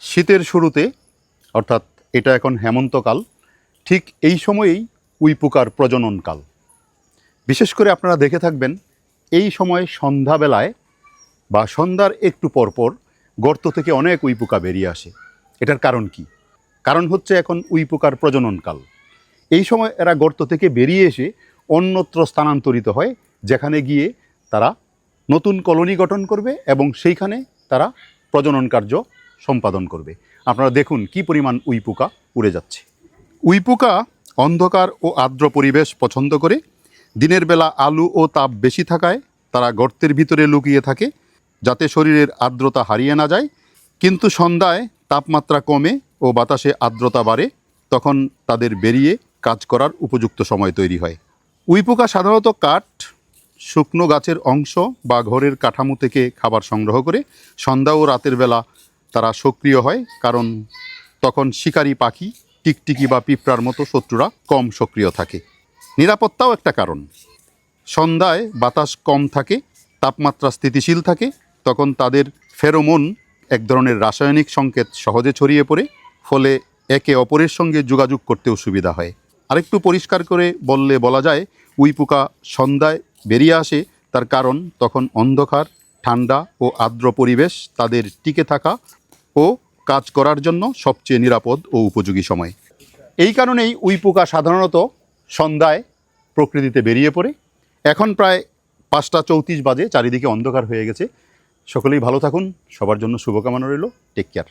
শীতের শুরুতে, অর্থাৎ এটা এখন হেমন্তকাল, ঠিক এই সময়েই উই পোকার প্রজননকাল। বিশেষ করে আপনারা দেখে থাকবেন, এই সময় সন্ধ্যাবেলায় বা সন্ধ্যার একটু পরপর গর্ত থেকে অনেক উই পোকা বেরিয়ে আসে। এটার কারণ কি? কারণ হচ্ছে এখন উই পোকার প্রজননকাল। এই সময় এরা গর্ত থেকে বেরিয়ে এসে অন্যত্র স্থানান্তরিত হয়, যেখানে গিয়ে তারা নতুন কলোনি গঠন করবে এবং সেইখানে তারা প্রজনন কার্য সম্পাদন করবে। আপনারা দেখুন কি পরিমাণ উই পোকা উড়ে যাচ্ছে। উই পোকা অন্ধকার ও আর্দ্র পরিবেশ পছন্দ করে। দিনের বেলা আলু ও তাপ বেশি থাকায় তারা গর্তের ভিতরে লুকিয়ে থাকে, যাতে শরীরের আর্দ্রতা হারিয়ে না যায়। কিন্তু সন্ধ্যায় তাপমাত্রা কমে ও বাতাসে আর্দ্রতা বাড়ে, তখন তাদের বেরিয়ে কাজ করার উপযুক্ত সময় তৈরি হয়। উইপোকা সাধারণত কাঠ, শুকনো গাছের অংশ বা ঘরের কাঠামো থেকে খাবার সংগ্রহ করে সন্ধ্যা ও রাতের বেলা তারা সক্রিয় হয়, কারণ তখন শিকারী পাখি, টিকটিকি বা পিঁপড়ার মতো শত্রুরা কম সক্রিয় থাকে। নিরাপত্তাও একটা কারণ। সন্ধ্যায় বাতাস কম থাকে, তাপমাত্রা স্থিতিশীল থাকে, তখন তাদের ফেরোমন এক ধরনের রাসায়নিক সংকেত সহজে ছড়িয়ে পড়ে, ফলে একে অপরের সঙ্গে যোগাযোগ করতেও সুবিধা হয়। আরেকটু পরিষ্কার করে বললে বলা যায় উই পোকা সন্ধ্যায় বেরিয়ে আসে, তার কারণ তখন অন্ধকার ঠান্ডা ও আর্দ্র পরিবেশ, তাদের টিকে থাকা ও কাজ করার জন্য সবচেয়ে নিরাপদ ও উপযোগী সময়। এই কারণেই উই পোকা সাধারণত সন্ধ্যায় প্রকৃতিতে বেরিয়ে পড়ে। এখন প্রায় পাঁচটা চৌত্রিশ বাজে, চারিদিকে অন্ধকার হয়ে গেছে। সকলেই ভালো থাকুন, সবার জন্য শুভকামনা রইল টেক কেয়ার